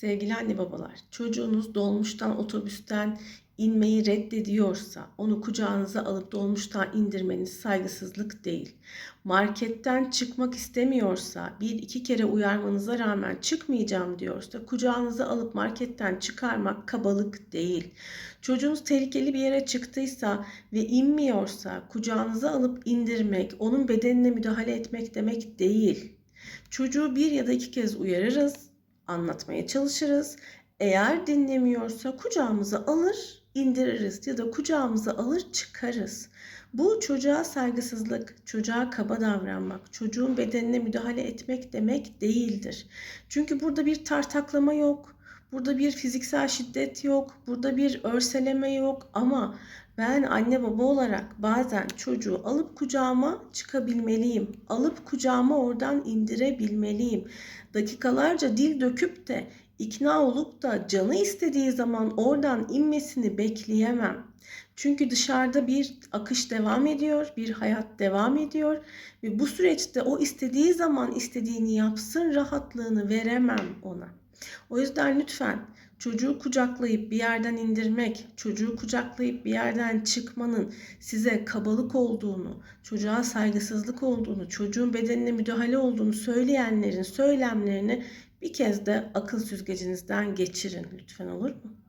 Sevgili anne babalar, çocuğunuz dolmuştan, otobüsten inmeyi reddediyorsa, onu kucağınıza alıp dolmuştan indirmeniz saygısızlık değil. Marketten çıkmak istemiyorsa, bir iki kere uyarmanıza rağmen çıkmayacağım diyorsa, kucağınıza alıp marketten çıkarmak kabalık değil. Çocuğunuz tehlikeli bir yere çıktıysa ve inmiyorsa, kucağınıza alıp indirmek, onun bedenine müdahale etmek demek değil. Çocuğu bir ya da iki kez uyarırız, anlatmaya çalışırız. Eğer dinlemiyorsa kucağımıza alır, indiririz ya da kucağımıza alır çıkarız. Bu çocuğa saygısızlık, çocuğa kaba davranmak, çocuğun bedenine müdahale etmek demek değildir. Çünkü burada bir tartaklama yok, burada bir fiziksel şiddet yok, burada bir örseleme yok ama ben anne baba olarak bazen çocuğu alıp kucağıma çıkabilmeliyim. Alıp kucağıma oradan indirebilmeliyim. Dakikalarca dil döküp de ikna olup da canı istediği zaman oradan inmesini bekleyemem. Çünkü dışarıda bir akış devam ediyor, bir hayat devam ediyor ve bu süreçte o istediği zaman istediğini yapsın rahatlığını veremem ona. O yüzden lütfen çocuğu kucaklayıp bir yerden indirmek, çocuğu kucaklayıp bir yerden çıkmanın size kabalık olduğunu, çocuğa saygısızlık olduğunu, çocuğun bedenine müdahale olduğunu söyleyenlerin söylemlerini bir kez de akıl süzgecinizden geçirin lütfen olur mu?